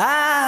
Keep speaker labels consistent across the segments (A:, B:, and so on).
A: I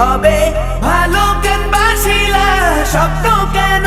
A: তবে ভালো কেন বাসিলা স্বপ্ন কেন